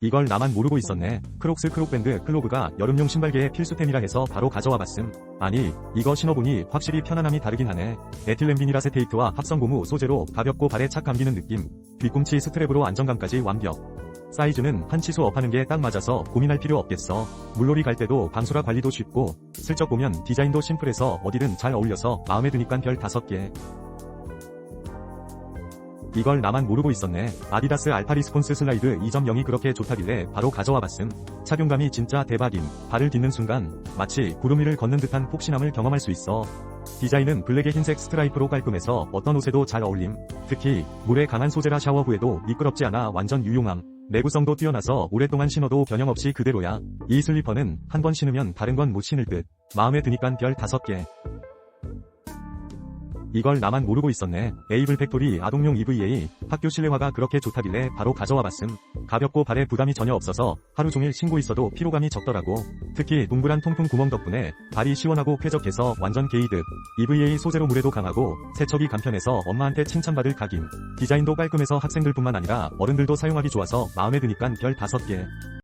이걸 나만 모르고 있었네. 크록스 크록밴드 클로브가 여름용 신발계의 필수템이라 해서 바로 가져와 봤음. 아니, 이거 신어보니 확실히 편안함이 다르긴 하네. 에틸렌비닐아세테이트와 합성 고무 소재로 가볍고 발에 착 감기는 느낌. 뒤꿈치 스트랩으로 안정감까지 완벽. 사이즈는 한 치수 업하는 게 딱 맞아서 고민할 필요 없겠어. 물놀이 갈 때도 방수라 관리도 쉽고 슬쩍 보면 디자인도 심플해서 어디든 잘 어울려서 마음에 드니깐 별 5개. 이걸 나만 모르고 있었네. 아디다스 알파 리스폰스 슬라이드 2.0이 그렇게 좋다길래 바로 가져와 봤음. 착용감이 진짜 대박임. 발을 딛는 순간 마치 구름 위를 걷는 듯한 폭신함을 경험할 수 있어. 디자인은 블랙의 흰색 스트라이프로 깔끔해서 어떤 옷에도 잘 어울림. 특히 물에 강한 소재라 샤워 후에도 미끄럽지 않아 완전 유용함. 내구성도 뛰어나서 오랫동안 신어도 변형 없이 그대로야. 이 슬리퍼는 한 번 신으면 다른 건 못 신을 듯. 마음에 드니깐 별 5개. 이걸 나만 모르고 있었네. 에이블 팩토리 아동용 EVA 학교 실내화가 그렇게 좋다길래 바로 가져와 봤음. 가볍고 발에 부담이 전혀 없어서 하루 종일 신고 있어도 피로감이 적더라고. 특히 동그란 통풍 구멍 덕분에 발이 시원하고 쾌적해서 완전 게이득. EVA 소재로 물에도 강하고 세척이 간편해서 엄마한테 칭찬받을 각임. 디자인도 깔끔해서 학생들뿐만 아니라 어른들도 사용하기 좋아서 마음에 드니깐 별 5개.